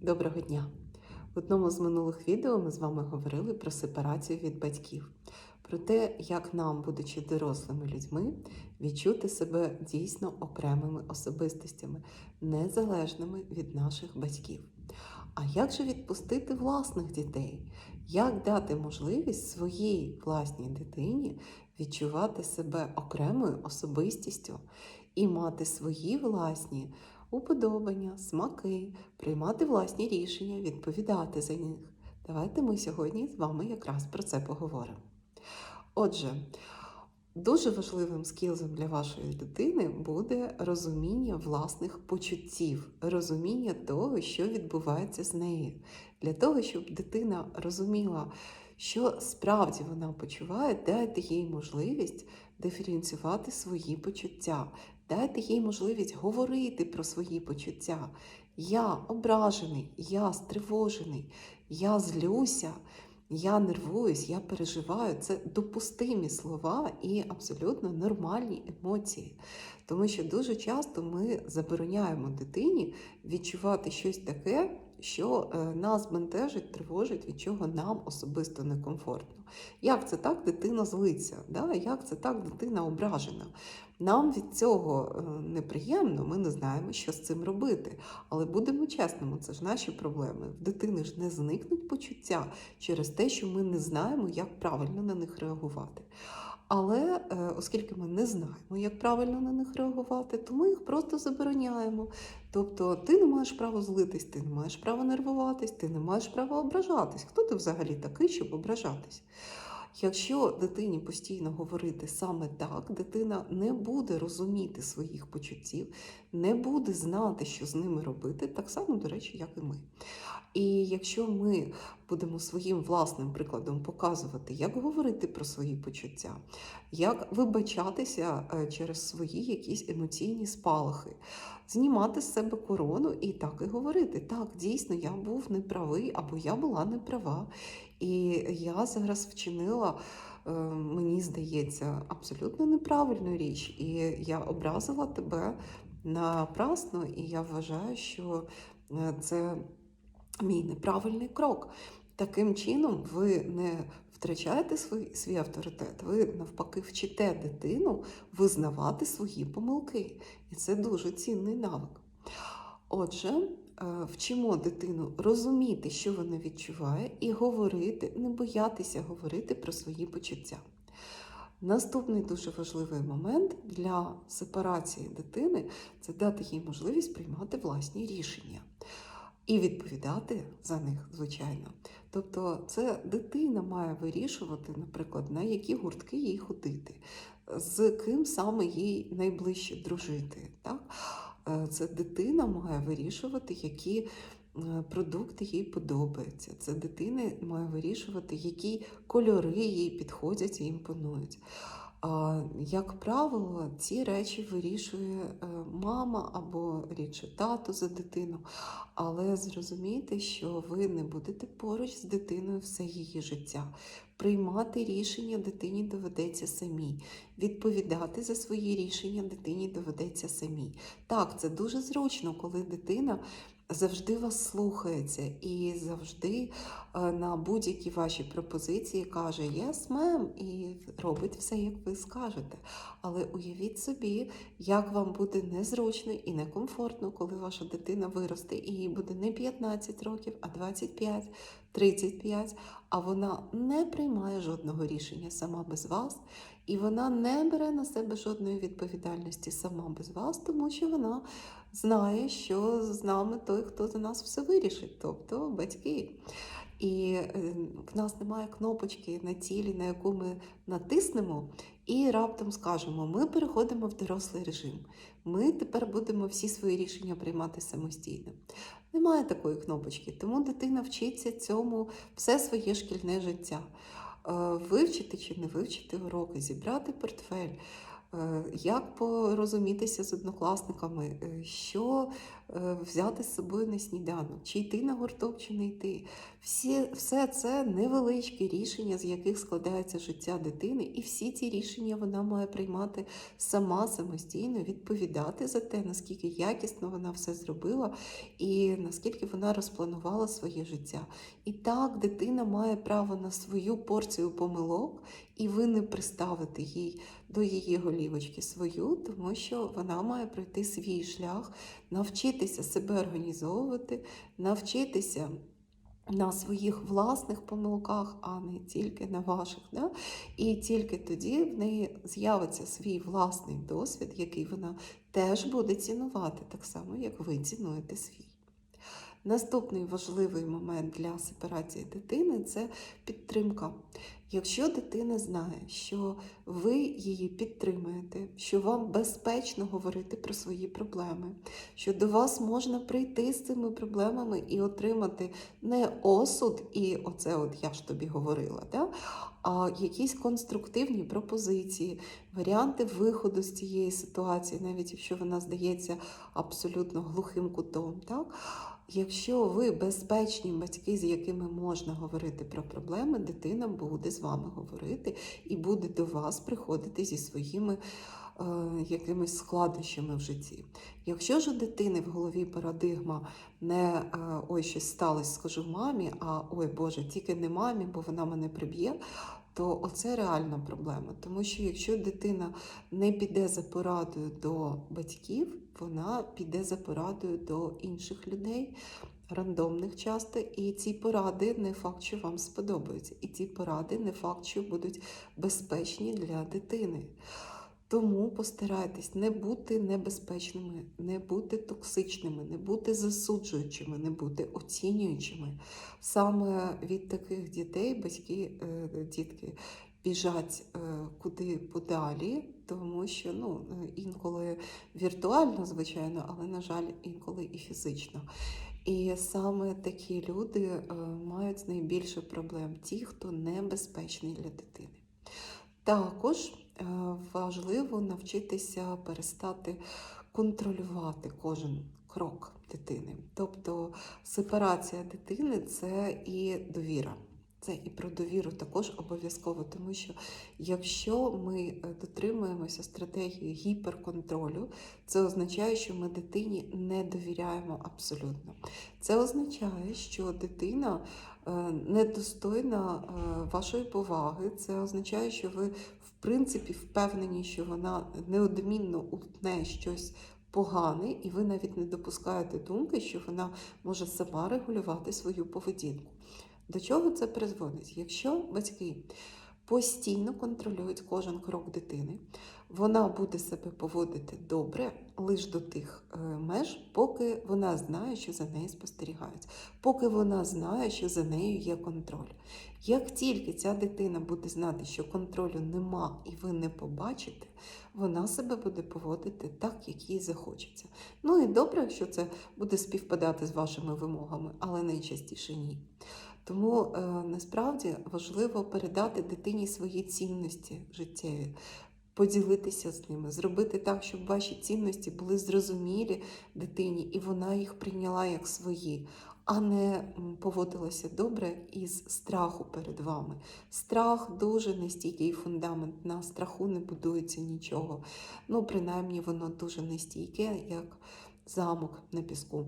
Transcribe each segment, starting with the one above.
Доброго дня! В одному з минулих відео ми з вами говорили про сепарацію від батьків, про те, як нам, будучи дорослими людьми, відчути себе дійсно окремими особистостями, незалежними від наших батьків. А як же відпустити власних дітей? Як дати можливість своїй власній дитині відчувати себе окремою особистістю і мати свої власні уподобання, смаки, приймати власні рішення, відповідати за них. Давайте ми сьогодні з вами якраз про це поговоримо. Отже, дуже важливим скілзом для вашої дитини буде розуміння власних почуттів, розуміння того, що відбувається з нею. Для того, щоб дитина розуміла, що справді вона почуває, дайте їй можливість диференціювати свої почуття, дайте їй можливість говорити про свої почуття. Я ображений, я стривожений, я злюся, я нервуюсь, я переживаю. Це допустимі слова і абсолютно нормальні емоції. Тому що дуже часто ми забороняємо дитині відчувати щось таке, що е, нас бентежить, тривожить, від чого нам особисто некомфортно. Як це так дитина злиться? Да? Як це так дитина ображена? Нам від цього е, неприємно, ми не знаємо, що з цим робити. Але будемо чесними, це ж наші проблеми. В дитини ж не зникнуть почуття через те, що ми не знаємо, як правильно на них реагувати. Але е, оскільки ми не знаємо, як правильно на них реагувати, то ми їх просто забороняємо. Тобто ти не маєш права злитись, ти не маєш права нервуватись, ти не маєш права ображатись. Хто ти взагалі такий, щоб ображатись? Якщо дитині постійно говорити саме так, дитина не буде розуміти своїх почуттів, не буде знати, що з ними робити, так само, до речі, як і ми. І якщо ми будемо своїм власним прикладом показувати, як говорити про свої почуття, як вибачатися е, через свої якісь емоційні спалахи, знімати з себе корону і так і говорити. Так, дійсно, я був неправий або я була неправа. І я зараз вчинила, е, мені здається, абсолютно неправильну річ. І я образила тебе напрасно, і я вважаю, що е, це мій неправильний крок. Таким чином, ви не втрачаєте свій, свій авторитет, ви навпаки вчите дитину визнавати свої помилки. І це дуже цінний навик. Отже, вчимо дитину розуміти, що вона відчуває, і говорити, не боятися говорити про свої почуття. Наступний дуже важливий момент для сепарації дитини це дати їй можливість приймати власні рішення і відповідати за них, звичайно. Тобто, це дитина має вирішувати, наприклад, на які гуртки їй ходити, з ким саме їй найближче дружити. Так? Е, Це дитина має вирішувати, які е, продукти їй подобаються. Це дитина має вирішувати, які кольори їй підходять і імпонують. Як правило, ці речі вирішує е, мама або рідше тато за дитину, але зрозумійте, що ви не будете поруч з дитиною все її життя. Приймати рішення дитині доведеться самій, відповідати за свої рішення дитині доведеться самій. Так, це дуже зручно, коли дитина завжди вас слухається і завжди е, на будь-які ваші пропозиції каже «Yes, ma'am» і робить все, як ви скажете. Але уявіть собі, як вам буде незручно і некомфортно, коли ваша дитина виросте і їй буде не 15 років, а 25, 35, а вона не приймає жодного рішення сама без вас, і вона не бере на себе жодної відповідальності сама без вас, тому що вона знає, що з нами той, хто за нас все вирішить, тобто батьки. І е, в нас немає кнопочки на тілі, на яку ми натиснемо, і раптом скажемо: ми переходимо в дорослий режим. Ми тепер будемо всі свої рішення приймати самостійно. Немає такої кнопочки, тому дитина вчиться цьому все своє шкільне життя. Е, Вивчити чи не вивчити уроки, зібрати портфель. Е, Як порозумітися з однокласниками, е, що взяти з собою на сніданок, чи йти на гурток, чи не йти. Всі, все це невеличкі рішення, з яких складається життя дитини, і всі ці рішення вона має приймати сама самостійно, відповідати за те, наскільки якісно вона все зробила, і наскільки вона розпланувала своє життя. І так, дитина має право на свою порцію помилок, і ви не приставите їй до її голівочки свою, тому що вона має пройти свій шлях, навчитися себе організовувати, навчитися. На своїх власних помилках, а не тільки на ваших. Да? І тільки тоді в неї з'явиться свій власний досвід, який вона теж буде цінувати, так само, як ви цінуєте свій. Наступний важливий момент для сепарації дитини це підтримка. Якщо дитина знає, що ви її підтримуєте, що вам безпечно говорити про свої проблеми, що до вас можна прийти з цими проблемами і отримати не осуд, і оце от я ж тобі говорила, да? а якісь конструктивні пропозиції, варіанти виходу з цієї ситуації, навіть якщо вона здається абсолютно глухим кутом. Так? Якщо ви безпечні батьки, з якими можна говорити про проблеми, дитина буде з вами говорити і буде до вас приходити зі своїми е, якимись складнощами в житті. Якщо ж у дитини в голові парадигма не е, ой, щось сталося, скажу мамі, а ой Боже, тільки не мамі, бо вона мене приб'є. То оце реальна проблема. Тому що якщо дитина не піде за порадою до батьків, вона піде за порадою до інших людей, рандомних часто, і ці поради не факт, що вам сподобаються. І ці поради не факт, що будуть безпечні для дитини. Тому постарайтесь не бути небезпечними, не бути токсичними, не бути засуджуючими, не бути оцінюючими. Саме від таких дітей батьки, е, дітки біжать е, куди подалі, тому що ну, е, інколи віртуально, звичайно, але, на жаль, інколи і фізично. І саме такі люди мають найбільше проблем, ті, хто небезпечний для дитини. Також е, важливо навчитися перестати контролювати кожен крок дитини. Тобто сепарація дитини це і довіра. Це і про довіру також обов'язково, тому що якщо ми е, дотримуємося стратегії гіперконтролю, це означає, що ми дитині не довіряємо абсолютно. Це означає, що дитина недостойна е, вашої поваги. Це означає, що ви в принципі впевнені, що вона неодмінно утне щось. Погане, і ви навіть не допускаєте думки, що вона може сама регулювати свою поведінку. До чого це призводить? Якщо батьки постійно контролюють кожен крок дитини, вона буде себе поводити добре лише до тих е, меж, поки вона знає, що за нею спостерігають, поки вона знає, що за нею є контроль. Як тільки ця дитина буде знати, що контролю нема і ви не побачите, вона себе буде поводити так, як їй захочеться. Ну і добре, якщо це буде співпадати з вашими вимогами, але найчастіше ні. Тому е, насправді важливо передати дитині свої цінності життєві, поділитися з ними, зробити так, щоб ваші цінності були зрозумілі дитині, і вона їх прийняла як свої, а не поводилася добре із страху перед вами. Страх дуже нестійкий фундамент. На страху не будується нічого. Ну, принаймні, воно дуже нестійке, як замок на піску.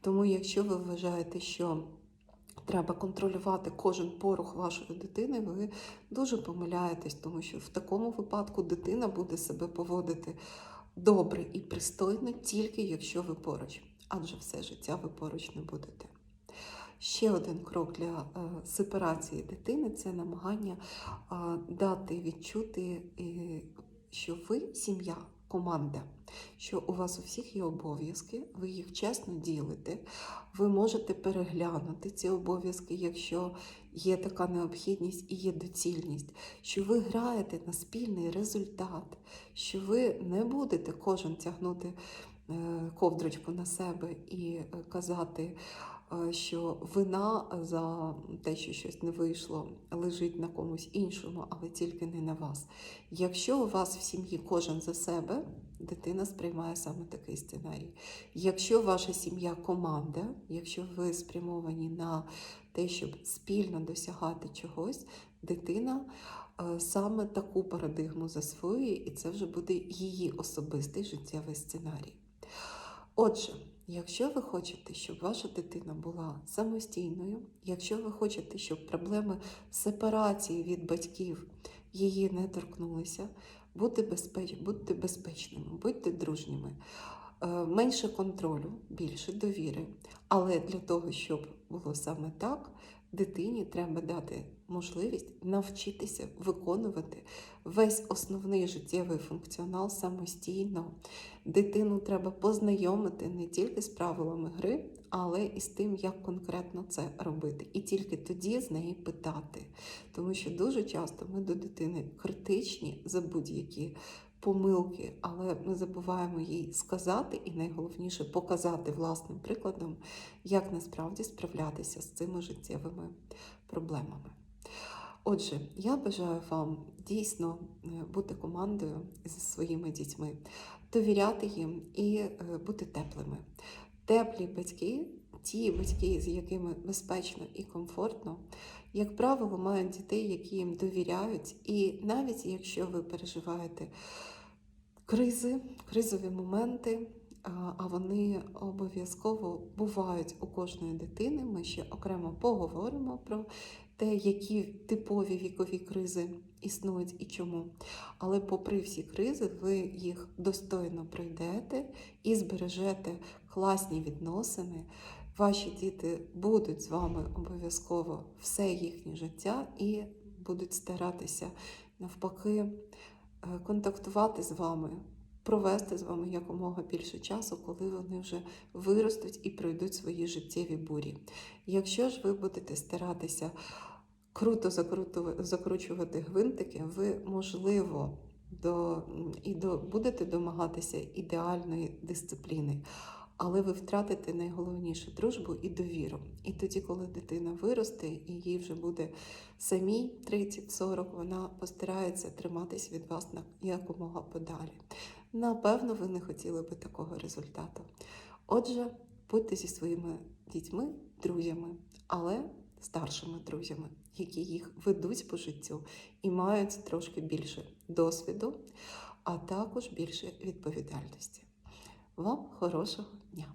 Тому, якщо ви вважаєте, що треба контролювати кожен порух вашої дитини, ви дуже помиляєтесь, тому що в такому випадку дитина буде себе поводити добре і пристойно, тільки якщо ви поруч, адже все життя ви поруч не будете. Ще один крок для е, сепарації дитини це намагання дати відчути, е, що ви сім'я команда, що у вас у всіх є обов'язки, ви їх чесно ділите, ви можете переглянути ці обов'язки, якщо є така необхідність і є доцільність, що ви граєте на спільний результат, що ви не будете кожен тягнути е, ковдрочку на себе і е, казати. Е, що вина за те, що щось не вийшло, лежить на комусь іншому, але тільки не на вас. Якщо у вас в сім'ї кожен за себе, дитина сприймає саме такий сценарій. Якщо ваша сім'я команда, якщо ви спрямовані на те, щоб спільно досягати чогось, дитина е, саме таку парадигму засвоює, і це вже буде її особистий життєвий сценарій. Отже, якщо ви хочете, щоб ваша дитина була самостійною, якщо ви хочете, щоб проблеми сепарації від батьків її не торкнулися, будьте, безпеч... будьте безпечними, будьте дружніми, Е, менше контролю, більше довіри. Але для того, щоб було саме так, дитині треба дати можливість навчитися виконувати весь основний життєвий функціонал самостійно. Дитину треба познайомити не тільки з правилами гри, але і з тим, як конкретно це робити. І тільки тоді з неї питати. Тому що дуже часто ми до дитини критичні за будь-які помилки, але ми забуваємо їй сказати і найголовніше показати власним прикладом, як насправді справлятися з цими життєвими проблемами. Отже, я бажаю вам дійсно е, бути командою зі своїми дітьми, довіряти їм і е, бути теплими. Теплі батьки, ті батьки, з якими безпечно і комфортно, як правило, мають дітей, які їм довіряють, і навіть якщо ви переживаєте кризи, кризові моменти, а вони обов'язково бувають у кожної дитини. Ми ще окремо поговоримо про те, які типові вікові кризи існують і чому. Але попри всі кризи, ви їх достойно пройдете і збережете класні відносини. Ваші діти будуть з вами обов'язково все їхнє життя і будуть старатися навпаки е, контактувати з вами, провести з вами якомога більше часу, коли вони вже виростуть і пройдуть свої життєві бурі. Якщо ж ви будете старатися круто закручувати гвинтики, ви можливо до, і до, будете домагатися ідеальної дисципліни. Але ви втратите найголовніше дружбу і довіру. І тоді, коли дитина виросте і їй вже буде самій 30-40, вона постарається триматись від вас на якомога подалі. Напевно, ви не хотіли би такого результату. Отже, будьте зі своїми дітьми, друзями, але старшими друзями, які їх ведуть по життю і мають трошки більше досвіду, а також більше відповідальності. Вам хорошого дня!